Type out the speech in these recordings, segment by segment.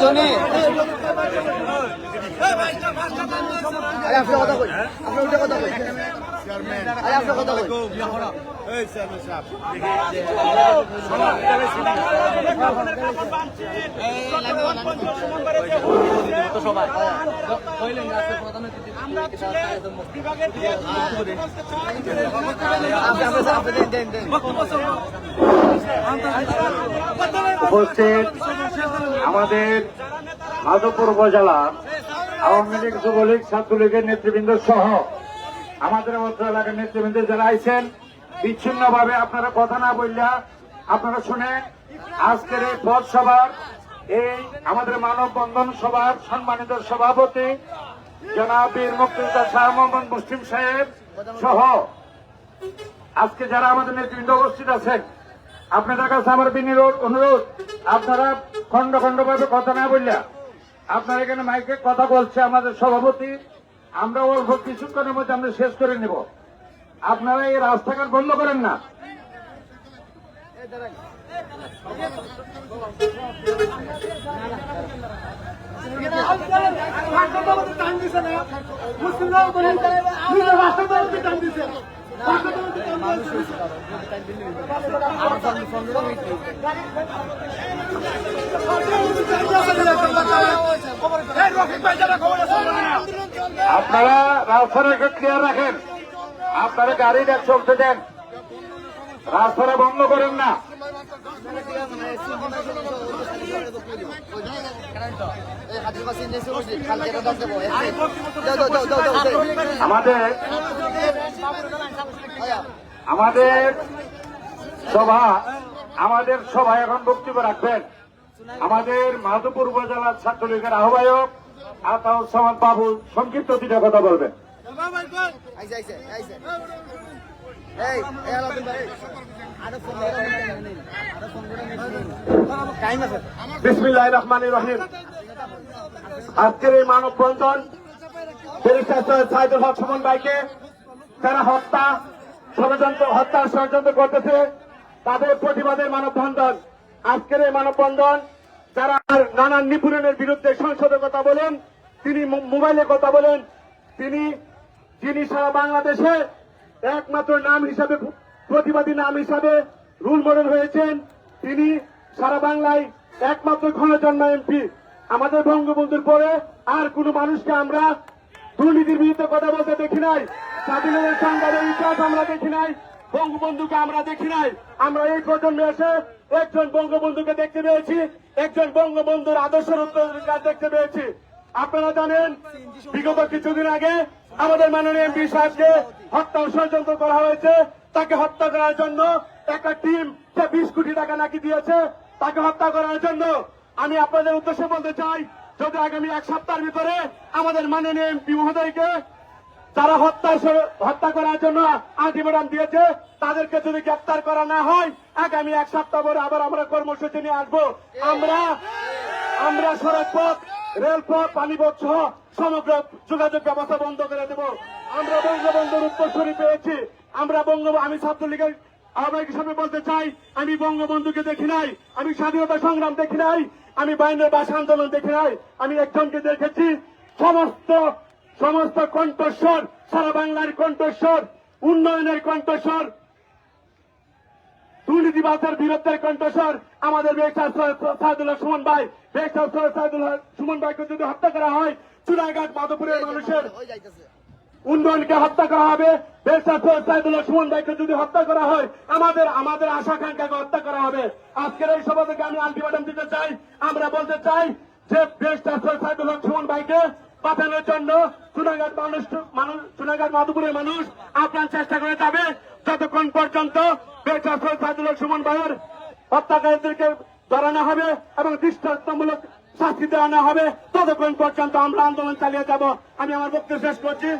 Johnny আপনার কথা কই আপনার কথা কই উপস্থিত আমাদের মাধবপুর উপজেলা আওয়ামী লীগ যুবলীগ ছাত্রলীগের নেতৃবৃন্দ সহ আমাদের অত্র এলাকার নেতৃবৃন্দ যারা আইছেন বিচ্ছিন্ন ভাবে আপনারা কথা না বললা আপনারা শুনে আজকের এই পথ সভার, এই আমাদের মানববন্ধন সভার সম্মানিত সভাপতি জনাবীর মুক্তিযোদ্ধা শাহ মোহাম্মদ মুসলিম সাহেব সহ আজকে যারা আমাদের নেতৃবৃন্দ উপস্থিত আছেন, আপনাদের কাছে আমার বিনিয়োগ অনুরোধ, আপনারা খন্ড খন্ড ভাবে কথা না বললা আপনারা এখানে মাইকে কথা বলছে আমাদের সভাপতি। আমরা অল্প কিছুক্ষণের মধ্যে আমরা শেষ করে নেব। আপনারা এই রাস্তাঘাট বন্ধ করেন না। আপনারা একটু ক্লিয়ার রাখেন। আপনারা গাড়ি গাড়িটা চলতে দেন। রাস্তাটা বন্ধ করেন না। আমাদের আমাদের সভা আমাদের সভা এখন বক্তব্য রাখবেন। আমাদের মাধবপুর উপজেলার ছাত্রলীগের আহ্বায়ক আতাউজ্জামান বাবু সংক্ষিপ্ত দুটা কথা বলবেন। বিসমিল্লাহ রহমান রহিম। আজকের এই সাইদুল হক সুমন ভাইকে যারা হত্যা ষড়যন্ত্র হত্যার ষড়যন্ত্র করতেছে তাদের প্রতিবাদের মানববন্ধন আজকের এই মানববন্ধন যারা নানান নিপুণের বিরুদ্ধে সংসদে কথা বলেন তিনি মোবাইলে কথা বলেন। তিনি, যিনি সারা বাংলাদেশে একমাত্র নাম হিসাবে প্রতিবাদী নাম হিসাবে রুল মডেল হয়েছেন, তিনি সারা বাংলায় একমাত্র ঘনজন্ম এমপি। আমাদের বঙ্গবন্ধুর পরে আর কোন মানুষকে আমরা দুর্নীতির বিরুদ্ধে কথা বলতে দেখি নাই স্বাধীনতার সংগ্রামের ইতিহাস আমরা দেখি নাই, বঙ্গবন্ধুকে আমরা দেখি নাই। আমরা এই প্রজন্মে এসে একজন বঙ্গবন্ধুকে দেখতে পেয়েছি, একজন বঙ্গবন্ধুর আদর্শের দেখতে পেয়েছি। আপনারা জানেন, বিগত কিছুদিন আগে আমাদের মাননীয় এমপি সাহেবকে হত্যা ষড়যন্ত্র করা হয়েছে। তাকে হত্যা করার জন্য একটা টিম সে বিশ কোটি টাকা নাকি দিয়েছে, তাকে হত্যা করার জন্য আমি আপনাদের উদ্দেশ্যে বলতে চাই, যদি আগামী এক সপ্তাহের ভিতরে আমাদের মাননীয় এমপি মহোদয়কে যারা হত্যা হত্যা করার জন্য আলটিমেটাম দিয়েছে, তাদেরকে যদি গ্রেপ্তার করা না হয়, আগামী এক সপ্তাহ পরে আবার আমরা কর্মসূচি নিয়ে আসব। আমরা আমরা সড়ক পথ রেলপথ পানিপথ সহ সমগ্র যোগাযোগ ব্যবস্থা বন্ধ করে দেব। আমরা বঙ্গবন্ধুর উত্তরসূরি পেয়েছি। আমরা বঙ্গ, আমি ছাত্রলীগের আহ্বায়ক হিসাবে বলতে চাই, আমি বঙ্গবন্ধুকে দেখি নাই, আমি স্বাধীনতা সংগ্রাম দেখি নাই, আমি বাইনের বাসা আন্দোলন দেখি নাই, আমি একজনকে দেখেছি, সমস্ত সমস্ত কণ্ঠস্বর, সারা বাংলার কণ্ঠস্বর, উন্নয়নের কণ্ঠস্বর দুর্নীতিবাদের বিরুদ্ধের কণ্ঠস্বর, আমাদের বেকসার সাইদুল্লাহ সুমন ভাই বেকসার সাইদুল্লাহ সুমন ভাইকে যদি হত্যা করা হয় চুনাঘাট মাধবপুরের মানুষের উন্নয়নকে হত্যা করা হবে। সাইদুল্লাহ সুমন ভাইকে যদি হত্যা করা হয় আমাদের আমাদের আশা আকাঙ্ক্ষাকে হত্যা করা হবে। আজকের এই সভা থেকে আমি আলটিমেটাম দিতে চাই আমরা বলতে চাই যে সাইদুল্লাহ সুমন ভাইকে পাঠানোর জন্য চুনাঘাট মানুষ মানুষ চুনাঘাট মাধবপুরের মানুষ আপ্রাণ চেষ্টা করে যাবে। যতক্ষণ পর্যন্ত সাইদুল্লাহ সুমন ভাইয়ের হত্যাকারীদেরকে ধরানো হবে এবং দৃষ্টান্তমূলক শাস্তি দেওয়ানো হবে। ততক্ষণ পর্যন্ত আমরা আন্দোলন চালিয়ে যাব। আমি আমার বক্তব্য শেষ করছি।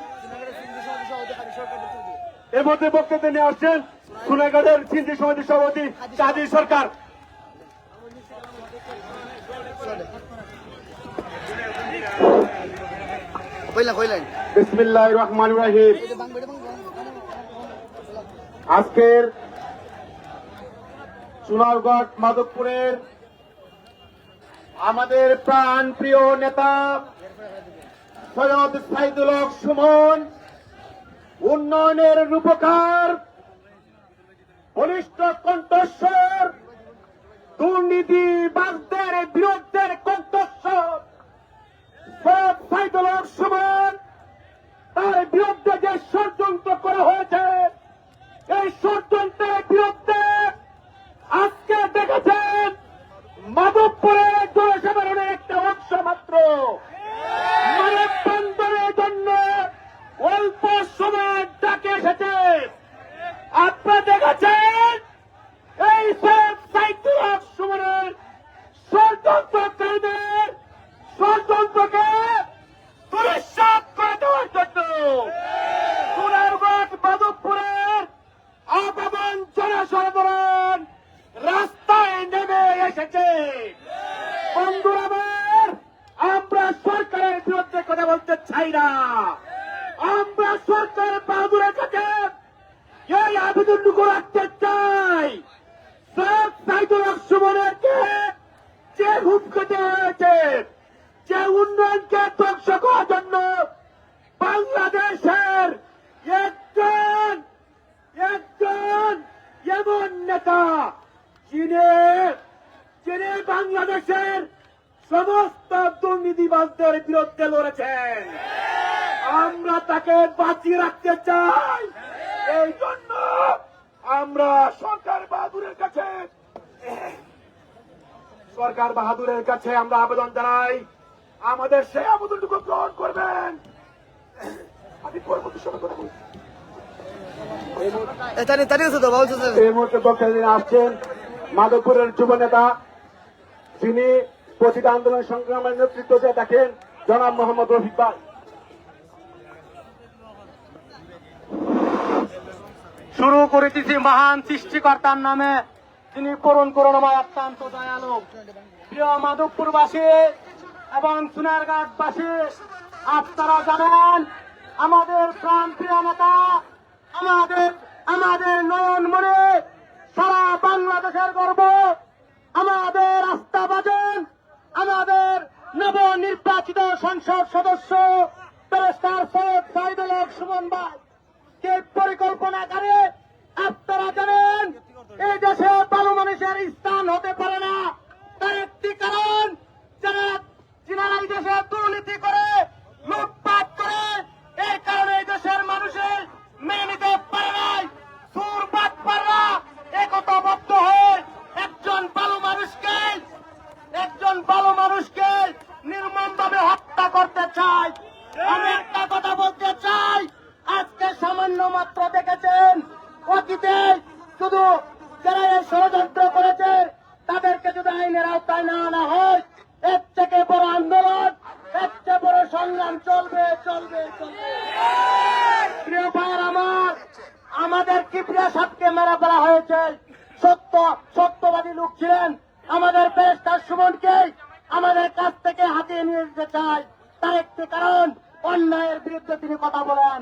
এর মধ্যে বক্তব্য নিয়ে আসছেন সুনাগড়ের সিন্ধি সমিতির সভাপতি কাজী সরকার। কইলা কইলেন বিসমিল্লাহ রহমান রাহিম। আজকের সোনারগড়, মাধবপুরের আমাদের প্রাণ প্রিয় নেতা সৈয়দ সাইদুল হক সুমন, উন্নয়নের রূপকার, বলিষ্ঠ কণ্ঠস্বর, দুর্নীতিবাজদের বিরুদ্ধে কণ্ঠস্বর, সৈয়দ সাইদুল হক সুমন, তার বিরুদ্ধে যে ষড়যন্ত্র করা হয়েছে, এই ষড়যন্ত্রের বিরুদ্ধে আজকে দেখেছেন মাধবপুরের জনসাধারণের একটা অংশ মাত্র। মানববন্ধনের জন্য অল্প সময় ডাকে এসেছে। আপনারা দেখেছেন? এই সাইদুল হক সুমনের ষড়যন্ত্রকারীদের ষড়যন্ত্রকে করে দেওয়ার জন্য মাধবপুরের জনসাধারণ রাস্তায় নেমে এসেছে। বন্ধুরা আমার, সরকারের বিরুদ্ধে কথা বলতে চাই না। আমরা সরকার বাহাদুরের কাছে এই আবেদনটুকু রাখতে চাই। সুমনেরকে যে হুমকি দেওয়া হয়েছে যে উন্নয়নকে ধ্বংস করার জন্য বাংলাদেশের একজন একজন এমন নেতা যিনি যিনি বাংলাদেশের সমস্ত দুর্নীতিবাজদের বিরুদ্ধে লড়েছেন। আমরা তাকে বাঁচিয়ে রাখতে চাই। এই জন্য আমরা সরকার বাহাদুরের কাছে সরকার বাহাদুরের কাছে আমরা আবেদন জানাই। আমাদের সেই আবেদনটুকু গ্রহণ করবেন। আমি পরবর্তী সময় কথা বলছি। এই মুহূর্তে যিনি আসছেন। মাধবপুরের যুব নেতা, যিনি প্রতিটা আন্দোলন সংগ্রামের নেতৃত্ব দিয়ে দেখেন, জনাব মোহাম্মদ রফিক ভাই। শুরু করিতেছি মহান সৃষ্টিকর্তার নামে তিনি করুণ করুণময় অত্যন্ত দয়ালু। প্রিয় মাধবপুরবাসী এবং সোনারঘাটবাসী আপনারা জানেন, আমাদের প্রাণ প্রিয় নেতা, আমাদের আমাদের নয়ন মনে সারা বাংলাদেশের গর্ব। আমাদের আস্থাভাজন আমাদের নবনির্বাচিত সংসদ সদস্য, ব্যারিস্টার সৈয়দ সাইদুল হক সুমন ভাই। কে পরিকল্পনা করে আপনারা জানেন এই দেশে ভালো মানুষের স্থান হতে পারে না তার একটি কারণ যারা যিনারা এই দেশে দুর্নীতি করে লুটপাট করে এই কারণে এই দেশের মানুষের মেনে নিতে পারে নাই সুরপাট পাররা একতাবদ্ধ হয়ে একজন ভালো মানুষকে একজন ভালো মানুষকে নির্মমভাবে হত্যা করতে চায় আমি একটা কথা বলতে চাই আজকে সামান্য মাত্র দেখেছেন অতীতে শুধু যারা এই ষড়যন্ত্র করেছে তাদেরকে যদি আইনের আওতায় না আনা হয় এর থেকে বড় আন্দোলন এর চেয়ে বড় সংগ্রাম চলবে চলবে চলবে প্রিয় ভাইয়ের আমার আমাদের কিপ্রিয়া সাপকে মেরা ফেলা হয়েছে। সত্য, সত্যবাদী লোক ছিলেন আমাদের তার সুমনকে আমাদের কাছ থেকে হাতিয়ে নিয়ে যেতে চাই। তার একটি কারণ, অন্যায়ের বিরুদ্ধে তিনি কথা বলেন।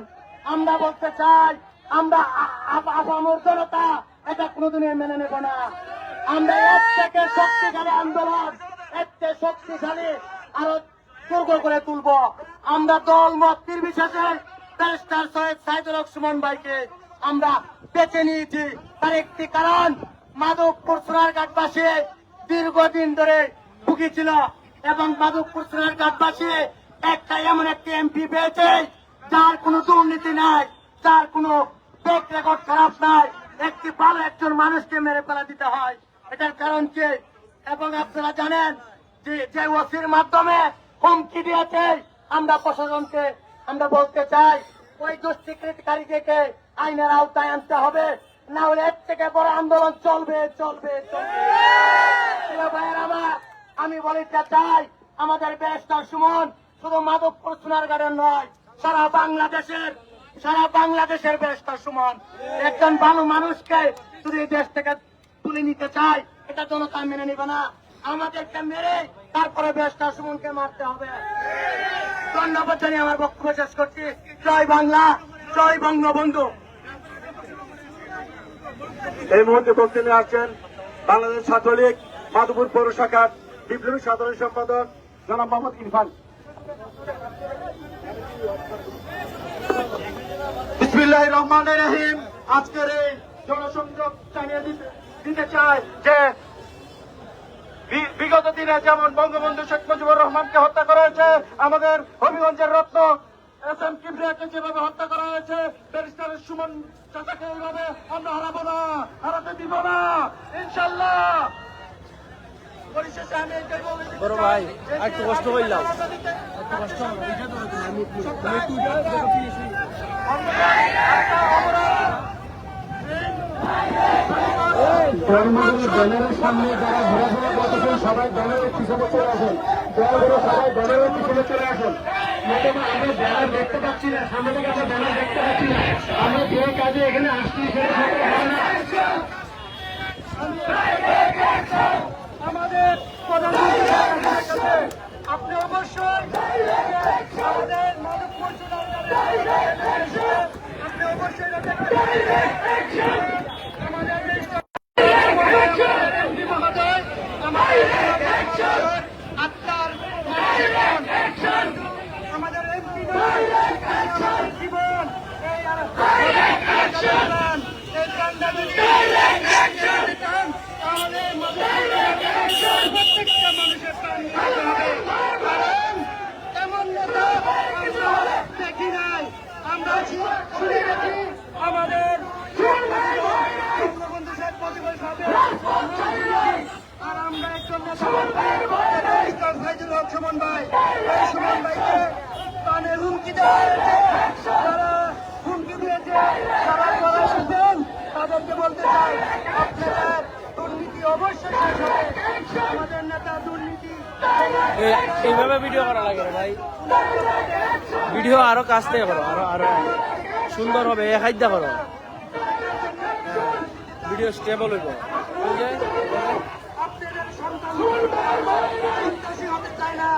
আমরা বলতে চাই, আমরা আপামর জনতা এটা কোনোদিনই মেনে নেব না। আমরা এর থেকে শক্তিশালী আন্দোলন, এর থেকে শক্তিশালী আরও দুর্গ করে তুলব। আমরা দল মত নির্বিশেষে ব্যারিস্টার সৈয়দ সাইদুল সুমন ভাইকে আমরা বেছে নিয়েছি তার একটি কারণ, মাধবপুর সোনারঘাটবাসী দীর্ঘদিন ধরে ভুগেছিল এবং মাধবপুর সোনারঘাটবাসী একটা এমন একটি এমপি পেয়েছে যার কোনো দুর্নীতি নাই, যার কোনো ব্যাক রেকর্ড খারাপ নাই। একটি ভালো একজন মানুষকে মেরে ফেলা দিতে হয়। এটার কারণ কি? এবং আপনারা জানেন যে যে ওসির মাধ্যমে হুমকি দিয়েছে, আমরা প্রশাসনকে আমরা বলতে চাই, ওই দুষ্কৃতিকারীকে আইনের আওতায় আনতে হবে। না হলে এর থেকে বড় আন্দোলন চলবে চলবে ভাইয়ের আমার, আমি বলিতে চাই, আমাদের বেশটা সুমন শুধু মাধবপুর সোনারগাঁড়ের নয়, সারা বাংলাদেশের সারা বাংলাদেশের বেশটা সুমন। একজন ভালো মানুষকে এই দেশ থেকে তুলে নিতে চাই এটা জনতা মেনে নিবে না। আমাদেরকে মেরে তারপরে বেশটা সুমনকে মারতে হবে। ধন্যবাদ জানিয়ে আমার বক্তব্য শেষ করছি। জয় বাংলা, জয় বঙ্গবন্ধু। এই মুহূর্তে বক্তব্য আছেন বাংলাদেশ ছাত্রলীগ মাধবপুর পৌর শাখার বিপ্লবী সাধারণ সম্পাদক জনাব মোহাম্মদ ইরফান। বিগত দিনে যেমন বঙ্গবন্ধু শেখ মুজিবুর রহমানকে হত্যা করা হয়েছে আমাদের হবিগঞ্জের রত্ন এস এম কিবরিয়াকে যেভাবে হত্যা করা হয়েছে ব্যারিস্টারের সুমন চাচাকে এইভাবে আমরা হারাবো না হারাতে দিব না ইনশাল্লাহ। বড় ভাই, একটু কষ্ট। কষ্ট সামনে যারা ঘোরাফেরা করতেছেন সবাই ব্যানারের পিছনে চলে আসেন করে সবাই ব্যানারের পিছনে চলে আসেন। দেখতে পাচ্ছি না, সামনে থেকে আমরা দেখতে পাচ্ছি না। আমরা যে কাজে এখানে আসছি আমাদের আপনি অবশ্যই আপনি অবশ্যই এটা দেখবেন। আমাদের দেশটা এমপি মহোদয়, আমাদের মহোদয়, আত্মার জীবন। আমাদের এমপি আমাদের জীবন এই আর- এই কান্ডারি টান তাহলে মাধবপুরের প্রত্যেকটা এমন নেতা আমরা দেখি নাই আমাদের বঙ্গবন্ধু শেখ মুজিবুর সাহেবের আর আমরা একজন নেতা সাইদুল হক সুমন ভাই। এই সুমন ভাইকে প্রাণের হুমকি দেওয়া যারা করা এসেছেন তাদেরকে বলতে চাই দুর্নীতি অবশ্যই শেষ হবে আমাদের নেতা দুর্নীতি এইভাবে ভিডিও করা লাগে ভাই ভিডিও আরও কাছ থেকে করো আরও আরও সুন্দর হবে খাদ্যা করো ভিডিও স্টেবল হইব? আপনাদের সন্তান হতে চায় না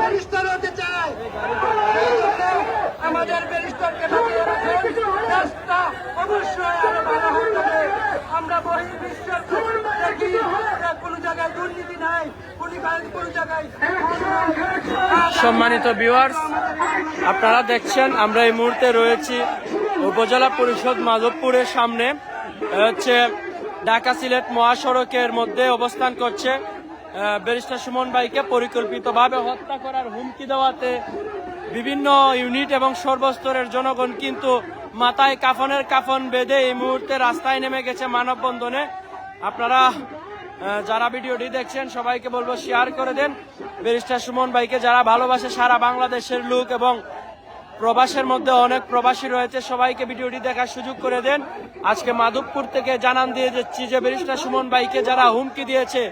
ব্যারিস্টার হতে চায় আমাদের ব্যারিস্টারকে বাঁচিয়ে রাখেন রাস্তা অবশ্যই আরও ভালো হতে হবে আমরা বহির্বিশ্বের দেখি যে কোনো জায়গায় দুর্নীতি নাই কোনো কোনো জায়গায় সম্মানিত ভিউয়ার্স আপনারা দেখছেন, আমরা এই মুহূর্তে রয়েছি উপজেলা পরিষদ মাধবপুরের সামনে। হচ্ছে ঢাকা সিলেট মহাসড়কের মধ্যে অবস্থান করছে ব্যারিস্টার সুমন ভাইকে পরিকল্পিতভাবে হত্যা করার হুমকি দেওয়াতে বিভিন্ন ইউনিট এবং সর্বস্তরের জনগণ কিন্তু মাথায় কাফনের কাফন বেঁধে এই মুহূর্তে রাস্তায় নেমে গেছে মানববন্ধনে। আপনারা যারা ভিডিওটি দেখছেন, সবাইকে বলব শেয়ার করে দেন। ব্যারিস্টার সুমন ভাইকে যারা ভালোবাসে সারা বাংলাদেশের লোক এবং প্রবাসের মধ্যে অনেক প্রবাসী রয়েছে, সবাইকে ভিডিওটি দেখার সুযোগ করে দেন। আজকে মাধবপুর থেকে জানান দিয়ে যাচ্ছি যে, ব্যারিস্টার সুমন ভাইকে যারা হুমকি দিয়েছে,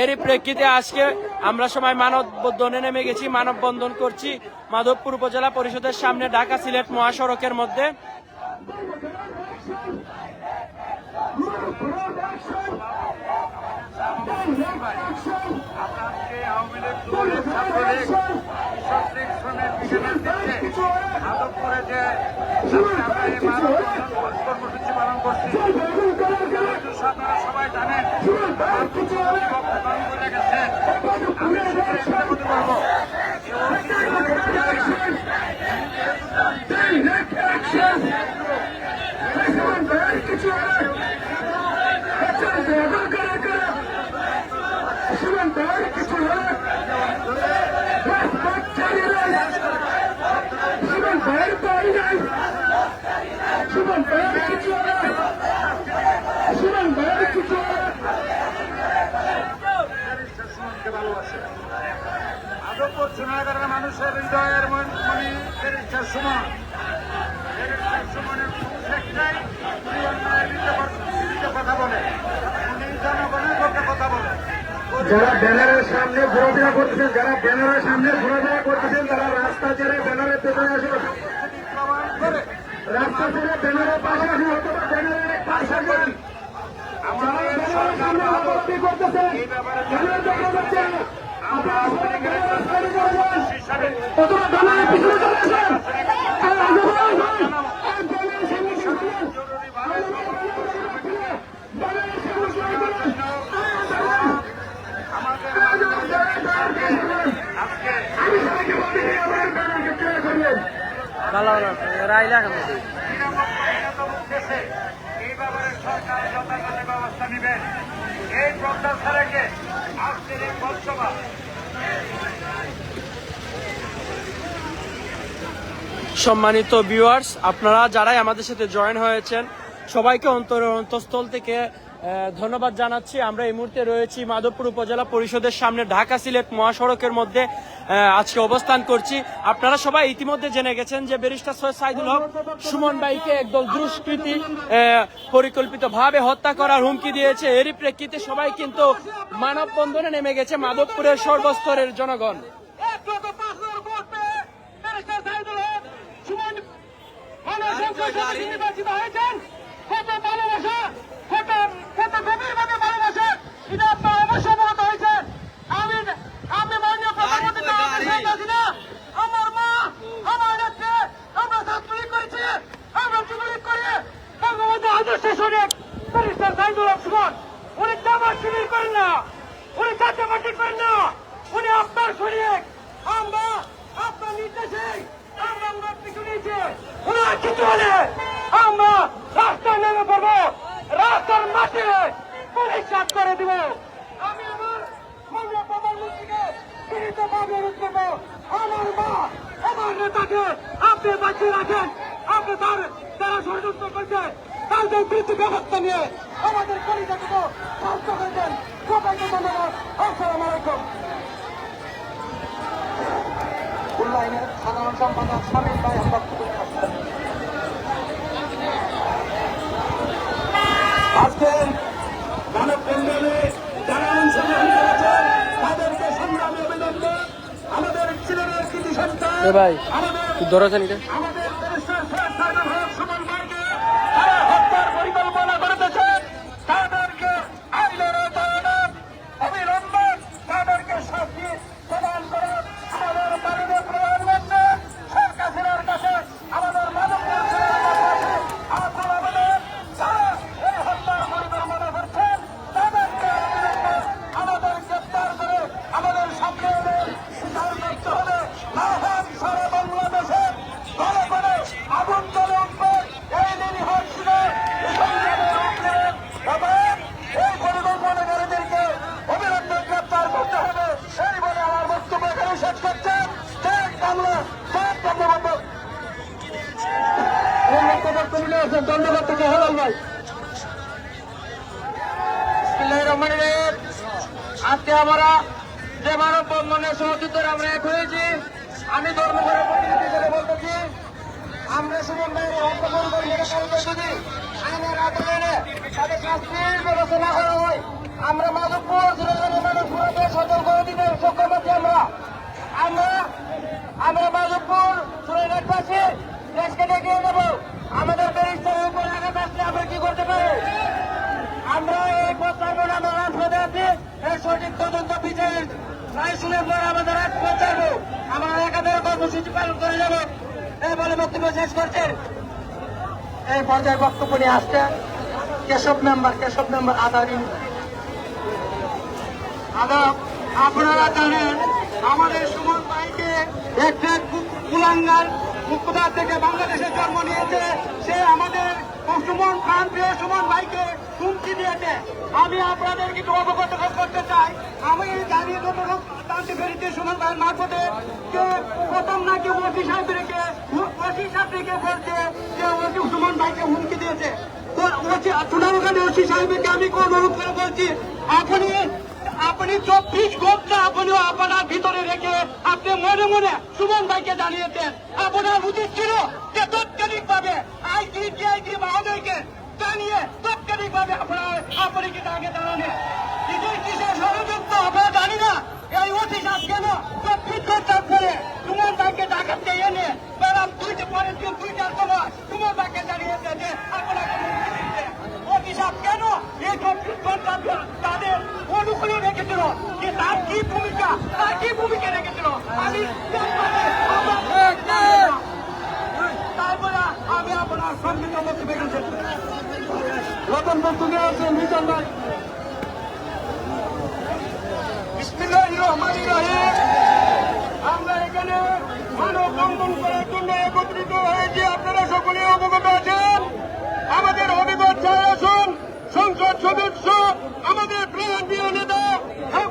এরই প্রেক্ষিতে আজকে আমরা সবাই মানববন্ধনে নেমে গেছি, মানববন্ধন করছি মাধবপুর উপজেলা পরিষদের সামনে ঢাকা সিলেট মহাসড়কের মধ্যে আজকে আওয়ামী লীগ যুবলীগ ছাত্রলীগ কৃষক লীগ শ্রমিক বিজ্ঞানের দিচ্ছে মাধবপুরে যে আমরা এই মানব কর্মসূচি পালন করছি কিন্তু আপনারা সবাই জানেন আমার কিছু যুবক প্রদান করে গেছে আমি শুধু একটা কথা বলব যে অতি সুমনকে ভালোবাসে আদপ্পর সোনাগারের যারা ব্যানারের সামনে ঘোরাফেরা করতেছেন, যারা ব্যানারের সামনে ঘোরাফেরা করতেছেন, তারা রাস্তা ছেড়ে ব্যানারের পেছনে করে রাস্তা ছেড়ে ব্যানারের পাশে আসুন অথবা ব্যানারের পাশে আসুন আমাদের ব্যানারের সামনে করতেছেন দেখা যাচ্ছে ভালো রায় লাগবে এই ব্যাপারে সরকার যথাযথ ব্যবস্থা নেবেন এই প্রত্যাশা রেখে আজকের এই পথসভা সম্মানিত ভিউয়ার্স আপনারা যারাই আমাদের সাথে জয়েন হয়েছেন সবাইকে অন্তর অন্তঃস্থল থেকে ধন্যবাদ জানাচ্ছি। আমরা এই মুহূর্তে রয়েছি মাধবপুর উপজেলা পরিষদের সামনে ঢাকা সিলেট মহাসড়কের মধ্যে আজকে অবস্থান করছি। আপনারা সবাই ইতিমধ্যে জেনে গেছেন যে ব্যারিস্টার সৈয়দ সাইদুল হক সুমন ভাইকে একদল দুষ্কৃতী পরিকল্পিত ভাবে হত্যা করার হুমকি দিয়েছে। এরই প্রেক্ষিতে সবাই কিন্তু মানববন্ধনে নেমে গেছে মাধবপুরের সর্বস্তরের জনগণ। সুমন কত ভালোবাসা কত কত গভীরভাবে ভালোবাসা এটা আপনার অবশ্যই অবগত হয়েছেন আমি আমি মাননীয় প্রধানমন্ত্রী শেখ হাসিনা আমার মা আমার নেত্রী আমরা ছাত্রলীগ করেছি আমরা যুবলীগ করে। বঙ্গবন্ধু আদর্শ শরীর ব্যারিস্টার সাইদুল হক সুমন উনি জামাত শিবির করেন না। উনি জাতীয় পার্টি করেন না। উনি আপনার শরীর আমরা আপনার নির্দেশে রাস্তার মাঠে পরিষ্কার করে দিব। আমি আমার মাননীয় প্রধানমন্ত্রীকে বিনীতভাবে অনুরোধ করব। আমার মা, আমার নেতাকে আপনি তাদের বিরুদ্ধে ব্যবস্থা আমাদের কলিজাটুকু শান্ত করে দেন। সবাইকে আলাইকুম। উন্নয়নের সাধারণ সম্পাদক স্বামী ভাই। আজকে মানব বন্ধনে যারা অংশগ্রহণ করেছেন তাদেরকে সংগ্রামী অভিনন্দন আমাদের ছেলেদের কৃতি সন্তান আমাদের আমরা এক হয়েছি। আমি ধর্মঘটের প্রতিনিধি করে বলতেছি আমরা সুমন ভাইয়ের যদি আইনের আদালতে তাদের শাস্তির ব্যবস্থা না করা হয় আমরা মাধবপুর সিলেটের মানুষ পুরোকে সতর্ক করে দিতে সক্ষম আছি আমরা আমরা আমরা মাধবপুর সিলেটবাসী দেশকে ডেকে দেব আমাদের ব্যারিস্টারের উপর আঘাত আসলে আমরা কি করতে পারি আমরা এই প্রস্তাবন আমরা রাজপথে আছি এর রায় শুনে পর আমাদের রাজ পৌঁছাবো আমরা একাধারে কর্মসূচি পালন করে যাব। এই বলে বক্তব্য শেষ করছেন। এই পর্যায়ে বক্তব্য নিয়ে আসছে কেশব মেম্বার কেশব মেম্বার আধার আদাব, আপনারা জানেন, আমাদের সুমন ভাইকে একটা কুলাঙ্গার মুক্তদার থেকে বাংলাদেশে জন্ম নিয়েছে। সে আমাদের সুমন খান প্রিয় সুমন ভাইকে হুমকি দিয়েছে। আমি আপনাদের কিছু অবগত করতে চাই। আমি জানিয়ে যতটুকু জানতে পেরেছি সুমন ভাইয়ের মারফতে যে প্রথম নাকি ওসি সাহেবকে ওসি সাহেবকে বলছে যে ওসি সুমন ভাইকে হুমকি দিয়েছে। ওসি চুনারখানে ওসি সাহেবকে আমি অনুরোধ করে বলছি, আপনি আপনি চব্বিশ ঘণ্টা আপনি আপনার ভিতরে রেখে আপনি মনে মনে সুমন ভাইকে জানিয়েছেন, আপনার উচিত ছিল যে তাৎক্ষণিক ভাবে আইটি মহোদয়কে জানিয়ে তাৎক্ষণিক ভাবে আপনার আপনি কি তাকে কিসের ষড়যন্ত্র জানি না এই অফিস চব্বিশ ঘণ্টার পরে সুমন ভাইকে ডাকাতে এনে ম্যাডাম দুইটা পরের দিন দুইটার সময় সুমন ভাইকে জানিয়েছে যে আপনাকে অভিশাপ কেন এই চব্বিশ ঘণ্টা তাদের অনুকূলে রেখেছিল? যে তার কি ভূমিকা? তার কি ভূমিকা রেখেছিল? আমি তারপরে আমি আপনার সংবিধান মধ্যে রতন বস্তুকে আছেন মিজান ভাই। বিসমিল্লাহির রহমানির রহিম। আমরা এখানে মানব করার জন্য একত্রিত হয়েছি। আপনারা সকলে অবগত আছেন। আমাদের সদস্য, আমাদের প্রিয় নেতা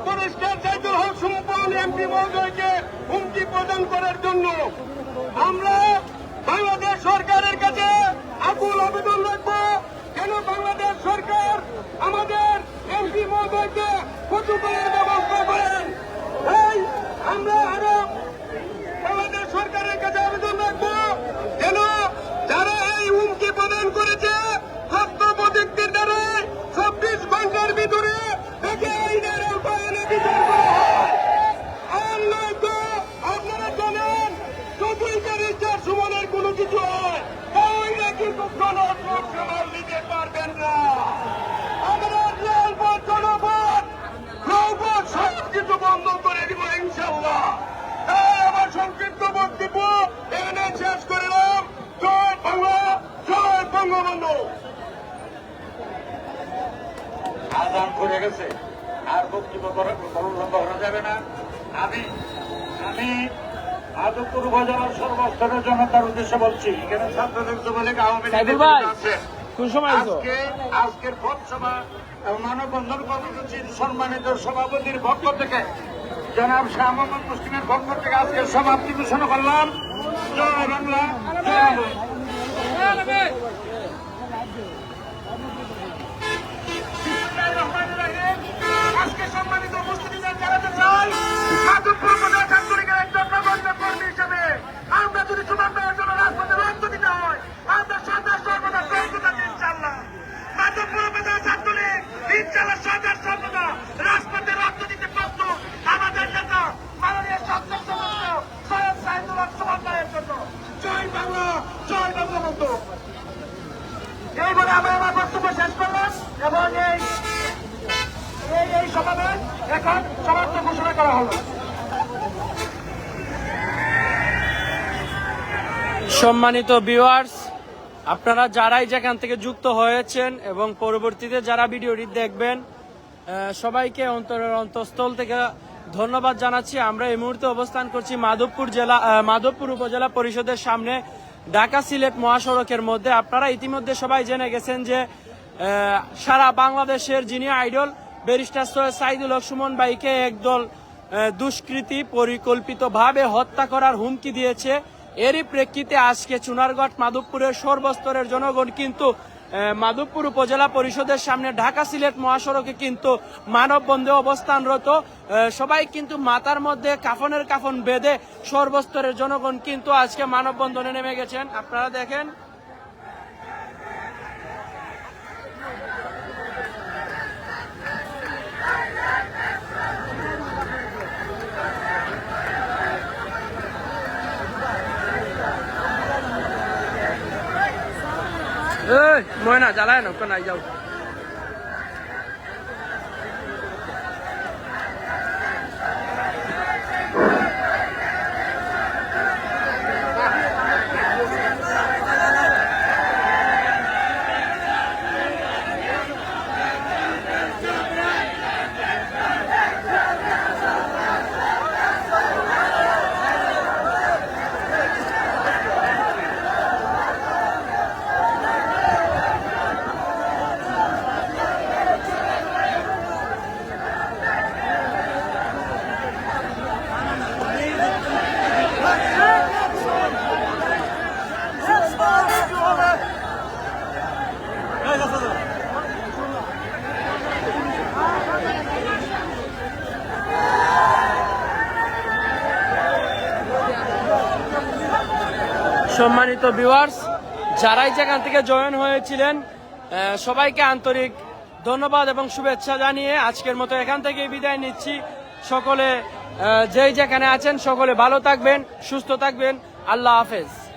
ফরেস্টার সাইদুল হক সুমন এমপি মহোদয়কে হুমকি প্রদান করার জন্য আমরা বাংলাদেশ সরকারের কাছে আকুল আবেদন রাখব, কেন বাংলাদেশ সরকার আমাদের এমপি মহোদয়কে কচু করার ব্যবস্থা করেন? আমরা আরও বাংলাদেশ সরকারের কাছে আবেদন রাখব যেন যারা এই হুমকি প্রদান করেছে সত্য প্রযুক্তির দ্বারা চব্বিশ ঘণ্টার ভিতরে তাকে আইনের এনে বিচার করা আপনারা জানেন যতই ব্যারিস্টার সুমনের কোনো কিছু হয়। নাকি নিতে পারবেন না? আমরা জনপদ জনপদ নৌপদ সব কিছু বন্ধ করে দিব ইনশাল্লাহ তাই আমার সংক্ষিপ্ত বক্তব্য এখানে শেষ করিলাম জয় বাংলা, জয় আদান করে গেছে। আর বক্তব্য করা বলবন্ধ করা যাবে না। আমি আমি আদমপুর উপজেলার সর্বস্তরের জনতার উদ্দেশ্যে বলছি এখানে ছাত্রদের যুবলীগ আওয়ামী লীগের আছে। কোন সময় আইছো? আজকে আজকের পথসভা এবং মানববন্ধন কর্মসূচির সম্মানিত সভাপতির পক্ষ থেকে জনাব শাহ মোহাম্মদ মুসলিমের পক্ষ থেকে আজকের সমাপ্তি ঘোষণা করলাম। জয় বাংলা। জয় বাংলা। আজকে সম্মানিত উপস্থিতিদের রক্ত দিতে হয় আমাদের নেতা, মাননীয় জন্য। জয় বাংলা, জয় বঙ্গবন্ধু। এই বলে করলাম এই এই এখন সমাপ্ত ঘোষণা করা হলো। সম্মানিত ভিউয়ার্স আপনারা যারাই যেখান থেকে যুক্ত হয়েছেন এবং পরবর্তীতে যারা ভিডিওটি দেখবেন সবাইকে অন্তরের অন্তঃস্থল থেকে ধন্যবাদ জানাচ্ছি। আমরা এই মুহূর্তে অবস্থান করছি মাধবপুর জেলা মাধবপুর উপজেলা পরিষদের সামনে ঢাকা সিলেট মহাসড়কের মধ্যে। আপনারা ইতিমধ্যে সবাই জেনে গেছেন যে সারা বাংলাদেশের যিনি আইডল ব্যারিস্টার সৈয়দ সাইদুল হক সুমন ভাইকে একদল দুষ্কৃতী পরিকল্পিতভাবে হত্যা করার হুমকি দিয়েছে। এরই প্রেক্ষিতে আজকে চুনারগড় মাধবপুরের সর্বস্তরের জনগণ কিন্তু মাধবপুর উপজেলা পরিষদের সামনে ঢাকা সিলেট মহাসড়কে কিন্তু মানববন্ধে অবস্থানরত। সবাই কিন্তু মাথার মধ্যে কাফনের কাফন বেঁধে সর্বস্তরের জনগণ কিন্তু আজকে মানববন্ধনে নেমে গেছেন। আপনারা দেখেন မွေးနာကြလိုက်တော့ခုနရောက် সম্মানিত ভিউয়ার্স যারাই যেখান থেকে জয়েন হয়েছিলেন সবাইকে আন্তরিক ধন্যবাদ এবং শুভেচ্ছা জানিয়ে আজকের মতো এখান থেকে বিদায় নিচ্ছি। সকলে যেই যেখানে আছেন, সকলে ভালো থাকবেন, সুস্থ থাকবেন। আল্লাহ হাফেজ।